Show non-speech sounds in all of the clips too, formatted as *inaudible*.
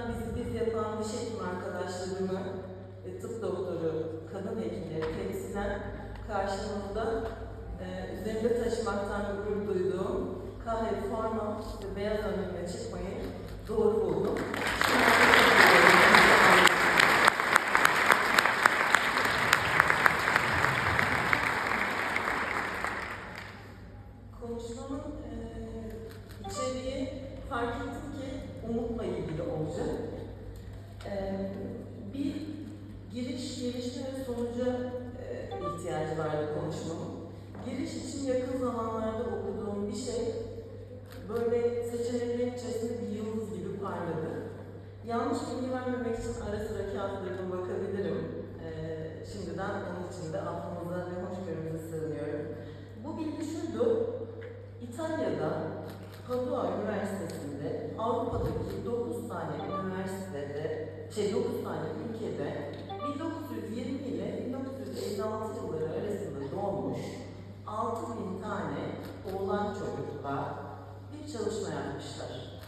Yüzden bizi biz yapan diş hekim arkadaşlarımı ve tıp doktoru, kadın hekimleri temsilen karşımızda e, üzerinde taşımaktan gurur duyduğum kahve forma ve beyaz önlüğüne çıkmayı doğru buldum. Vermemek için ara sıra kağıtlarıma bakabilirim. Eee, şimdiden onun için de affınıza ve hoşgörünüze sığınıyorum. Bu bilgi şuydu, İtalya'da Padua Üniversitesi'nde Avrupa'daki 9 tane üniversitede, şey 9 tane ülkede 1920 ile 1956 yılları arasında doğmuş 6000 tane oğlan çocukla bir çalışma yapmışlar.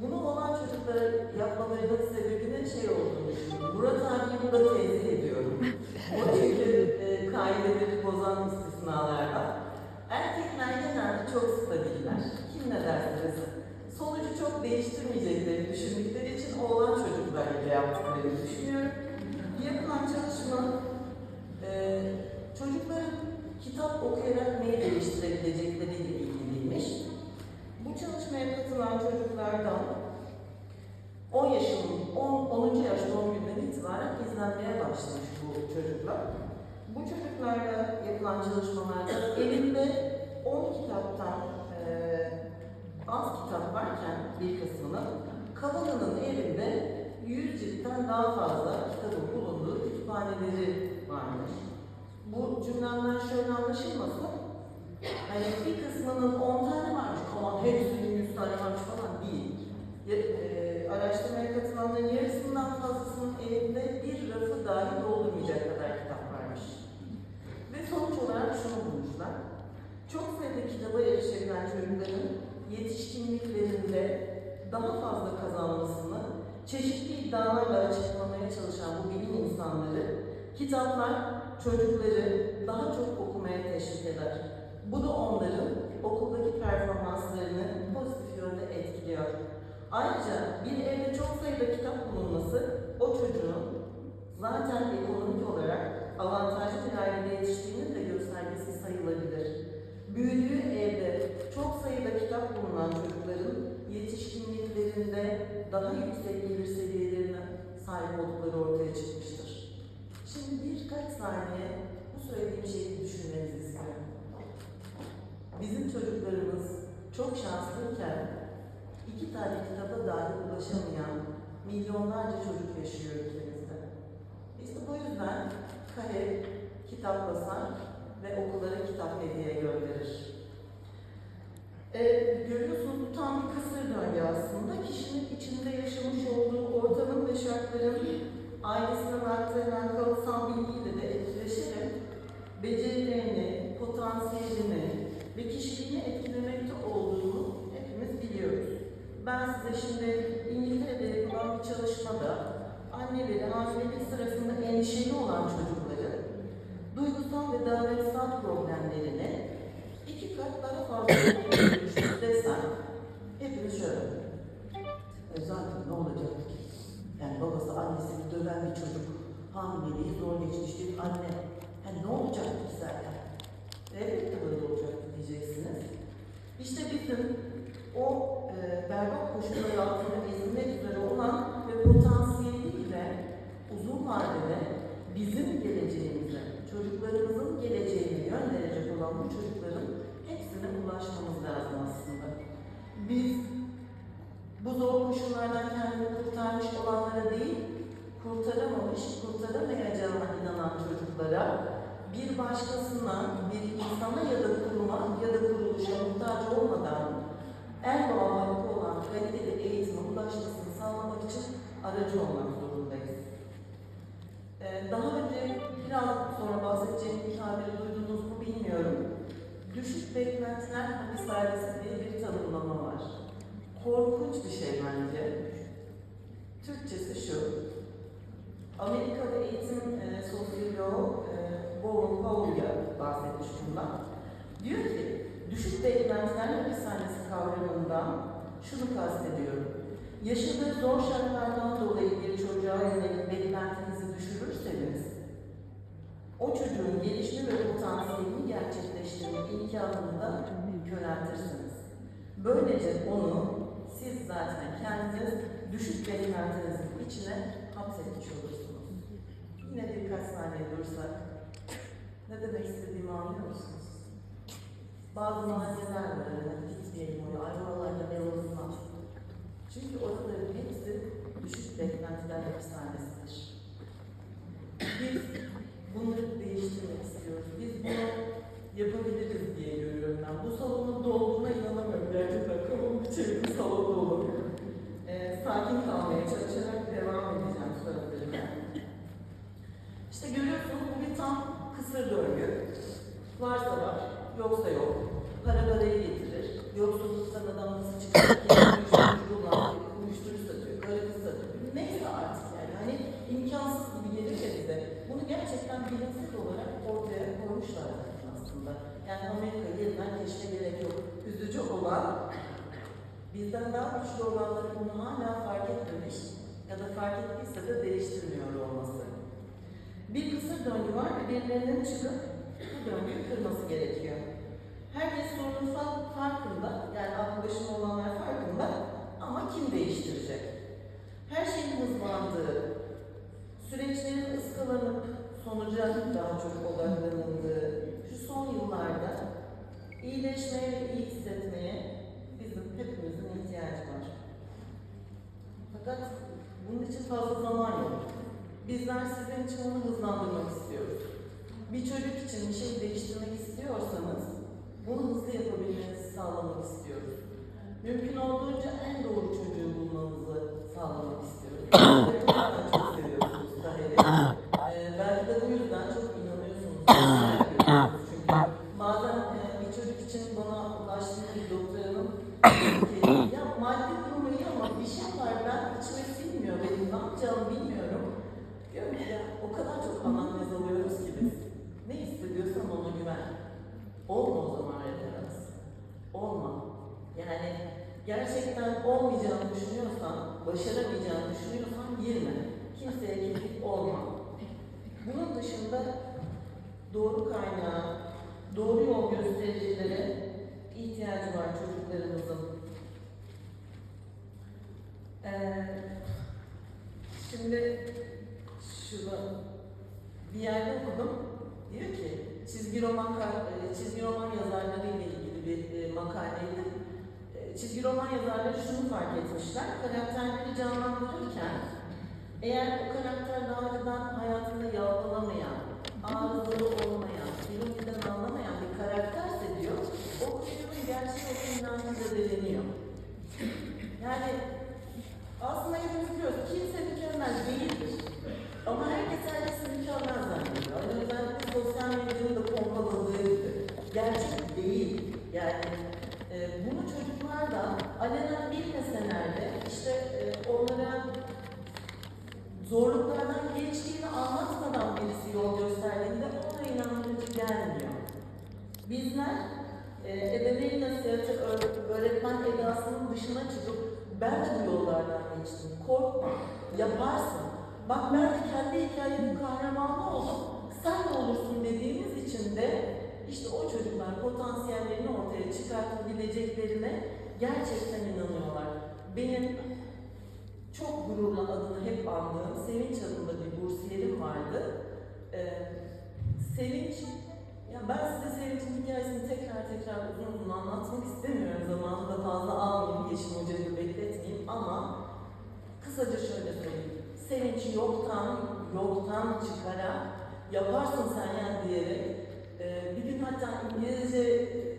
Bunu olan çocuklara yapmalarının sebebinin şey olduğunu düşünüyorum. Murat abiyi burada tenzih ediyorum. *laughs* o çünkü e, kaideleri bozan istisnalardan. Erkekler genelde çok stabiller. Kim ne derse desin. Sonucu çok değiştirmeyeceklerini düşündükleri için oğlan çocuklarıyla yaptıklarını düşünüyorum. Yapılan çalışma e, çocukların kitap okuyarak neyi itibaren izlenmeye başlamış bu çocuklar. Bu çocuklarla yapılan çalışmalarda elinde 10 kitaptan eee, az kitap varken bir kısmının kalanının elinde 100 ciltten daha fazla kitabın bulunduğu kütüphaneleri varmış. Bu cümlemden şöyle anlaşılmasın. Hani bir kısmının 10 tane varmış, aman hepsinin 100 tane varmış falan değil. Eee, araştırmaya katılanların yarısından fazlasının elinde bir rafı dahi doldurmayacak kadar kitap varmış. Ve sonuç olarak şunu bulmuşlar. Çok sayıda kitaba erişebilen çocukların yetişkinliklerinde daha fazla kazanmasını çeşitli iddialarla açıklamaya çalışan bu bilim insanları kitaplar çocukları daha çok okumaya teşvik eder. Bu da onların okuldaki performanslarını pozitif yönde etkiliyor. Ayrıca bir evde çok sayıda kitap bulunması o çocuğun zaten ekonomik olarak avantajlı bir ailede yetiştiğinin de göstergesi sayılabilir. Büyüdüğü evde çok sayıda kitap bulunan çocukların yetişkinliklerinde daha yüksek gelir seviyelerine sahip oldukları ortaya çıkmıştır. Şimdi birkaç saniye bu söylediğim şeyi düşünmenizi istiyorum. Bizim çocuklarımız çok şanslıyken iki tane kitaba dahi ulaşamayan milyonlarca çocuk yaşıyor ülkemizde. İşte bu yüzden kare kitap basar ve okullara kitap hediye gönderir. Ee, görüyorsunuz bu tam bir kısır döngü aslında. Kişinin içinde yaşamış olduğu ortamın ve şartların ailesinden aktarılan kalıtsal bilgiyle de etkileşerek becerilerini, potansiyelini ve kişiliğini etkilemekte olduğunu hepimiz biliyoruz. Ben size şimdi İngiltere'de yapılan çalışmada anneleri hamilelik sırasında endişeli olan çocukları duygusal ve davranışsal problemlerini iki kat daha fazla görmüş desem hepimiz şöyle. E zaten ne olacak ki? Yani babası annesini döven bir çocuk, hamileliği zor geçmiş bir anne. Yani ne olacak ki zaten? Elbette böyle olacak diyeceksiniz. İşte bizim o e, berbat koşullar altında ezilmek üzere olan ve potansiyeliyle uzun vadede bizim geleceğimize, çocuklarımızın geleceğine yön olan bu çocukların hepsine ulaşmamız lazım aslında. Biz bu zor koşullardan kendini kurtarmış olanlara değil, kurtaramamış, kurtaramayacağına inanan çocuklara bir başkasına, bir insana ya da kuruma ya da kuruluşa muhtaç olmadan en doğal hakkı olan kaliteli eğitime ulaşmasını sağlamak için aracı olmak zorundayız. Ee, Daha önce biraz sonra bahsedeceğim bir tabiri duydunuz mu bilmiyorum. Düşük beklentiler hapishanesi diye bir tanımlama var. Korkunç bir şey bence. Türkçesi şu. Amerikalı eğitim e, sosyoloğu e, Bowen Powell'ya bahsetmiş bundan. Diyor ki, düşük beklentiler hapishanesi kavramından şunu kastediyorum. Yaşadığı zor şartlardan dolayı bir çocuğa yönelik beklentinizi düşürürseniz, o çocuğun gelişme ve potansiyelini gerçekleştirme imkanını da köreltirsiniz. Böylece onu siz zaten kendiniz düşük beklentinizin içine hapsetmiş olursunuz. Yine birkaç saniye dursak, ne demek istediğimi anlıyor musunuz? Bazı mahalleler var, hani gitmeyelim oraya, ay oralarda ne olmaz. Çünkü oraların hepsi düşük beklentiler hapishanesidir. Biz bunları değiştirmek istiyoruz. Biz bunu yapabiliriz diye görüyorum ben. Bu salonu dolduğuna inanamıyorum. Gerçekten kafamı çevirdim salon dolu. Ee, sakin kalmaya çalışarak devam edeceğim sözlerime. İşte görüyorsunuz bu bir tam kısır döngü. Varsa var, yoksa yok. Para parayı getirir. Yoksulluktan adam nasıl çıkacak? Koymuşlar zaten aslında. Yani Amerika yeniden keşfe gerek yok. Üzücü olan bizden daha güçlü olanların bunu hala fark etmemiş ya da fark ettiyse de değiştirmiyor olması. Bir kısır döngü var ve birilerinin çıkıp bu döngüyü kırması gerekiyor. ne olduğunca başaramayacağını düşünüyorsan girme. Kimseye kirlik olma. Bunun dışında doğru kaynağa, doğru yol göstericilere ihtiyacı var çocuklarımızın. Ee, şimdi şunu bir yerde okudum. Diyor ki çizgi roman e, çizgi roman yazarları ile ilgili bir e, makaleydi. Çizgi roman yazarları şunu fark etmişler. Karakterleri canlandırırken eğer o karakter daha önceden hayatında yalpalamayan, arızalı olmayan, bilimden anlamayan bir karakterse diyor, o çocuğun gerçek okunancı zedeleniyor. Yani aslında hepimiz biliyoruz, kimse mükemmel değildir. Ama herkes herkesi mükemmel zannediyor. Bizler e, ebeveyn nasihatı öğ- öğretmen edasının dışına çıkıp ben de bu yollardan geçtim. Korkma, yaparsın. Bak ben de kendi hikayemin kahramanı oldum. Sen de olursun dediğimiz için de işte o çocuklar potansiyellerini ortaya çıkartabileceklerine gerçekten inanıyorlar. Benim çok gururla adını hep andığım Sevinç adında bir bursiyerim vardı. Ee, Sevinç, ya ben size Sevinç'in hikayesini tekrar tekrar uzun uzun anlatmak istemiyorum. Zamanını da fazla almayayım, Yeşim Hoca'yı bekletmeyeyim ama kısaca şöyle söyleyeyim. Sevinç yoktan, yoktan çıkarak yaparsın sen ya diyerek e, bir gün hatta İngilizce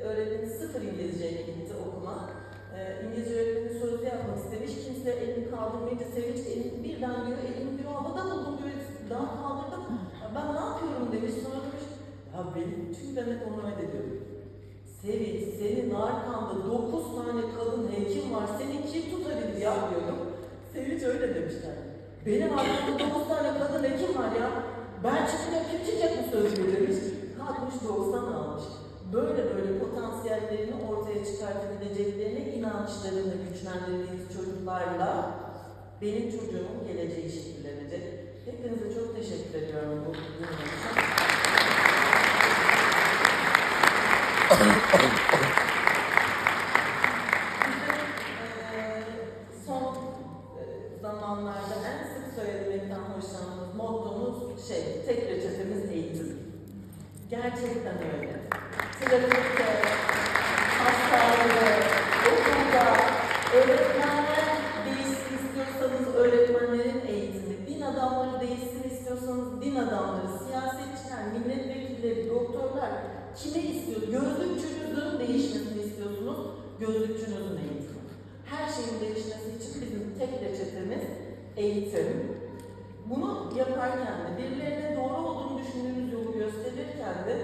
öğretmeni sıfır İngilizceye gitti okuma. E, İngilizce öğretmeni sözlü yapmak istemiş. Kimse elini kaldırmayınca Sevinç elini birden diyor, elini diyor havada buldum diyor, daha kaldırdım. Ben ne yapıyorum demiş, sonra demiş, ya benim tüm Mehmet onu ediyor. Sevinç, senin arkanda dokuz tane kadın hekim var, seni kim tutabilir ya diyordum. Sevinç öyle demişler. Benim arkamda dokuz tane kadın hekim var ya, ben çıkınca kim çıkacak bu sözü demiş. Kalkmış 90 almış. Böyle böyle potansiyellerini ortaya çıkartabileceklerine inançlarını güçlendirdiğimiz çocuklarla benim çocuğumun geleceği şekillenecek. Hepinize çok teşekkür ediyorum bu dinlediğiniz için. Bizim eee, son eee, zamanlarda en sık söylemekten hoşlandığımız mottomuz şey, tek reçetemiz eğitim. Gerçekten öyle. Trafikte, eğitim. Bunu yaparken de birilerine doğru olduğunu düşündüğümüz yolu gösterirken de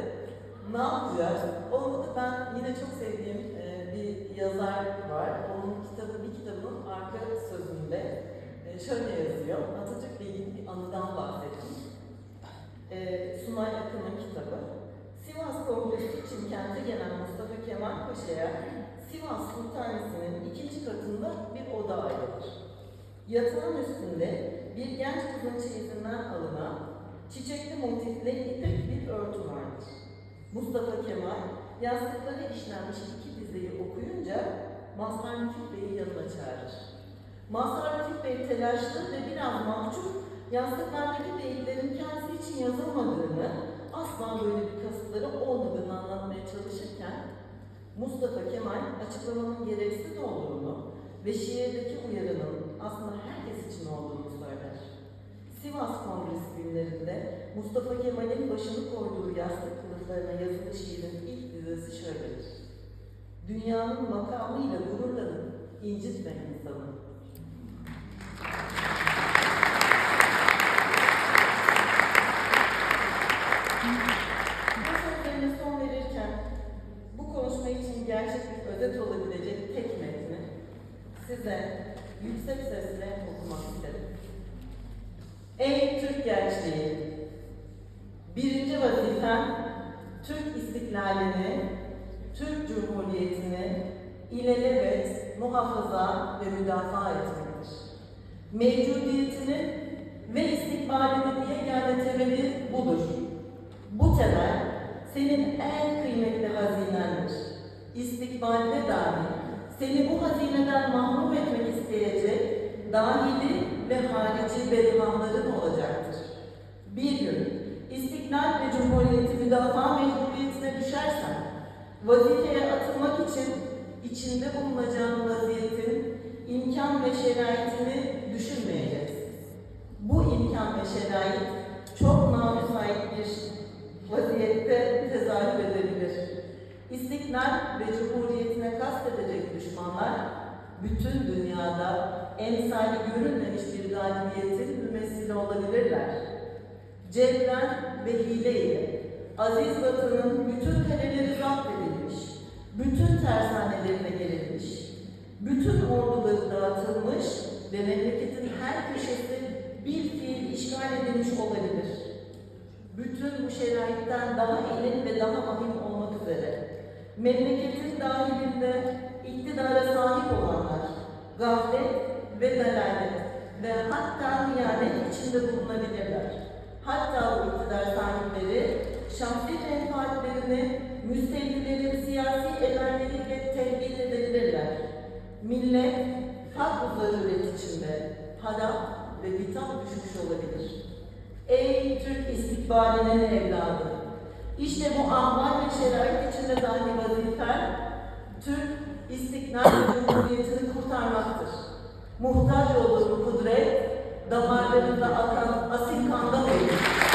ne yapacağız? Onu da ben yine çok sevdiğim e, bir yazar var. Onun kitabı, bir kitabının arka sözünde e, şöyle yazıyor. Atatürk'le ilgili bir anıdan bahsettim. E, Sunay Akın'ın kitabı. Sivas Kongresi için kente gelen Mustafa Kemal Paşa'ya Sivas Sultanesi'nin ikinci katında bir oda ayrılır. Yatağın üstünde bir genç kızın çeyizinden alınan çiçekli motifli ipek bir örtü vardır. Mustafa Kemal yastıkları işlenmiş iki dizeyi okuyunca Mazhar Müfit Bey'i yanına çağırır. Mazhar Müfit Bey telaşlı ve biraz mahcup yastıklardaki beyitlerin kendisi için yazılmadığını, asla böyle bir kasıtları olmadığını anlatmaya çalışırken Mustafa Kemal açıklamanın gereksiz olduğunu ve şiirdeki uyarının aslında herkes için olduğunu söyler. Sivas Kongresi günlerinde Mustafa Kemal'in başını koyduğu yastık kılıflarına yazılı şiirin ilk dizesi şöyledir. Dünyanın makamıyla gururlanıp incitme insanı. Bu sözlerine son verirken bu konuşma için gerçek bir özet olabilecek tek metni size yüksek sesle okumak isterim. Ey Türk gençliği! Vazifen Türk istiklalini, Türk Cumhuriyeti'ni ilelebet muhafaza ve müdafaa etmektir. Mevcudiyetinin ve istikbalinin yegane temeli budur. Bu temel senin en kıymetli hazinendir. İstikbalde dahi seni bu hazineden mahrum etmek isteyecek dahili ve harici bedbahtların olacaktır. Bir gün istiklal ve cumhuriyeti müdafaa mecburiyetine düşersen, vazifeye atılmak için içinde bulunacağın vaziyetin imkan ve şeraitini düşünmeyeceksin. Bu imkan ve şerait çok namüsait bir vaziyette tezahür edebilir. İstiklal ve cumhuriyetine kastedecek düşmanlar, bütün dünyada emsali görülmemiş bir galibiyetin mümessili olabilirler. Cebren ve hileyle aziz vatanın bütün kaleleri zapt edilmiş, bütün tersanelerine gelinmiş, bütün orduları dağıtılmış ve memleketin her köşesi bir fiil işgal edilmiş olabilir. Bütün bu şeraitten daha ileri ve daha vahim olmak üzere memleketin dahilinde iktidara sahip olanlar, gaflet ve dalalet ve hatta hıyanet içinde bulunabilirler. Hatta bu iktidar sahipleri şahsi menfaatlerini müstevlilerin siyasi emelleriyle tehdit edebilirler. Millet hak zaruret içinde para ve bitap düşmüş olabilir. Ey Türk istikbalinin evladı! İşte bu ahval ve şerait içinde dahi vazifen Türk istiklal cumhuriyetini kurtarmaktır. Muhtaç olduğu kudret damarlarında akan asil kandan olur.